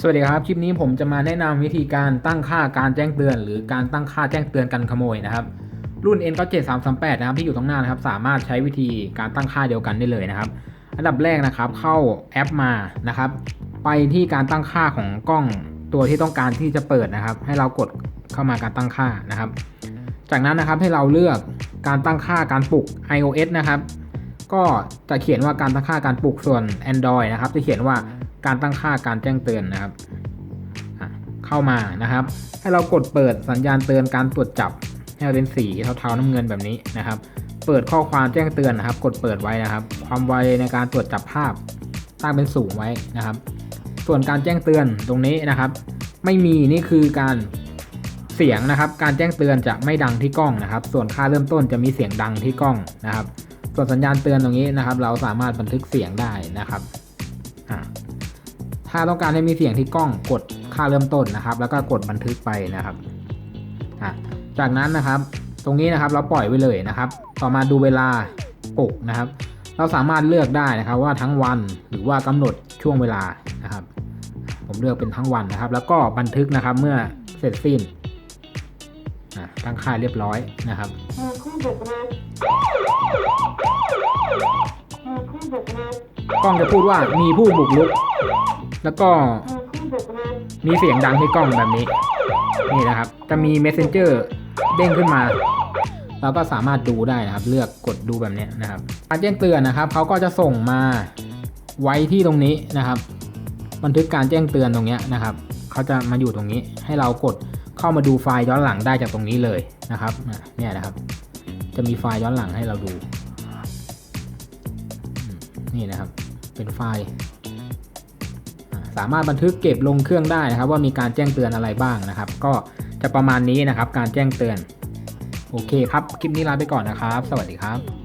สวัสดีครับ คลิปนี้ผมจะมาแนะนำวิธีการตั้งค่าการแจ้งเตือน หรือการตั้งค่าแจ้งเตือนกันขโมยนะครับ รุ่น n 9 7 3 3 8 นะครับที่อยู่ตรงหน้านะครับ สามารถใช้วิธีการตั้งค่าเดียวกันได้เลยนะครับ อันดับแรกนะครับเข้าแอปมานะครับ ไปที่การตั้งค่าของกล้องตัวที่ต้องการที่จะเปิดนะครับ ให้เรากดเข้ามาการตั้งค่านะครับ จากนั้นนะครับให้เราเลือกการตั้งค่าการปลุก iOS นะครับ ก็จะเขียนว่าการตั้งค่าการปลุกส่วน Android นะครับ จะเขียนว่าการตั้งค่าการแจ้งเตือนนะครับ เข้ามานะครับ ให้เรากดเปิดสัญญาณเตือนการตรวจจับให้เป็นสีเทาๆน้ำเงินแบบนี้นะครับ เปิดข้อความแจ้งเตือนนะครับ กดเปิดไว้นะครับ ความไวในการตรวจจับภาพตั้งเป็นสูงไว้นะครับ ส่วนการแจ้งเตือนตรงนี้นะครับ ไม่มีนี่คือการเสียงนะครับ การแจ้งเตือนจะไม่ดังที่กล้องนะครับ ส่วนค่าเริ่มต้นจะมีเสียงดังที่กล้องนะครับ ส่วนสัญญาณเตือนตรงนี้นะครับ เราสามารถบันทึกเสียงได้นะครับ ถ้าต้องการให้มีเสียงที่กล้องกดค่าเริ่มต้นนะครับ แล้วก็กดบันทึกไปนะครับ จากนั้นนะครับ ตรงนี้นะครับเราปล่อยไว้เลยนะครับ ต่อมาดูเวลาปลุกนะครับ เราสามารถเลือกได้นะครับว่าทั้งวันหรือว่ากำหนดช่วงเวลานะครับ ผมเลือกเป็นทั้งวันนะครับ แล้วก็บันทึกนะครับเมื่อเสร็จสิ้นตั้งค่าเรียบร้อยนะครับ กล้องจะพูดว่ามีผู้บุกรุก แล้วก็มีเสียงดังที่กล้องแบบนี้ นี่นะครับ จะมี messenger เด้งขึ้นมาเราก็สามารถดูได้นะครับ เลือกกดดูแบบนี้นะครับการแจ้งเตือนนะครับเขาก็จะส่งมาไว้ที่ตรงนี้นะครับ บันทึกการแจ้งเตือนตรงนี้นะครับเขาจะมาอยู่ตรงนี้ ให้เรากดเข้ามาดูไฟล์ย้อนหลังได้จากตรงนี้เลยนะครับเนี่ยนะครับ จะมีไฟล์ย้อนหลังให้เราดู นี่นะครับ เป็นไฟล์ สามารถบันทึกเก็บลงเครื่องได้นะครับ ว่ามีการแจ้งเตือนอะไรบ้างนะครับ ก็จะประมาณนี้นะครับ การแจ้งเตือน โอเคครับ คลิปนี้ลาไปก่อนนะครับ สวัสดีครับ